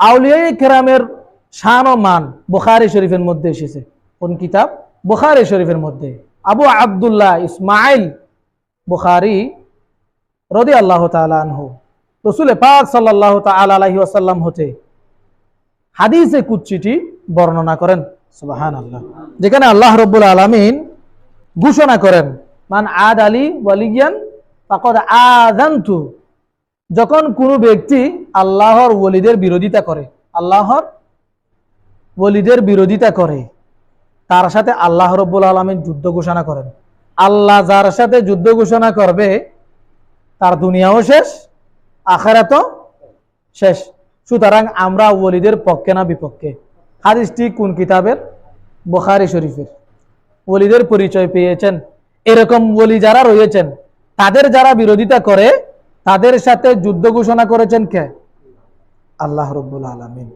আউলিয়া কেরামের শান ও মান বুখারি শরীফের মধ্যে এসেছে। কোন কিতাব? বুখারি শরীফের মধ্যে। আবু আব্দুল্লাহ ইসমাইল বুখারি রদি আল্লাহ আনহু। রসুল পাক সাল্লাহ আলাহি ওয়াসাল্লাম হতে হাদিসে কুচ্ছিটি বর্ণনা করেন। সুবাহান আল্লাহ যেখানে আল্লাহ রব্বুল আলমিন ঘোষণা করেন, মান আদ আলী ওয়ালিয়ান পাকদ আদান্তু যখন কোনো ব্যক্তি আল্লাহর ওলিদের বিরোধিতা করে। আল্লাহর ওলিদের বিরোধিতা করে। তার সাথে আল্লাহ রব্বুল আলমিন যুদ্ধ ঘোষণা করেন। আল্লাহ যার সাথে যুদ্ধ ঘোষণা করবে, তার দুনিয়াও শেষ, আখারাতও শেষ। সুতরাং আমরা ওলিদের পক্ষে না বিপক্ষে। হাদিসটি কোন কিতাবের? বুখারি শরীফের। ওলিদের পরিচয় পেয়েছেন। এরকম ওলি যারা রয়েছেন, তাদের যারা বিরোধিতা করে, তাদের সাথে যুদ্ধ ঘোষণা করেছেন কে? আল্লাহ রব্বুল আলমিন।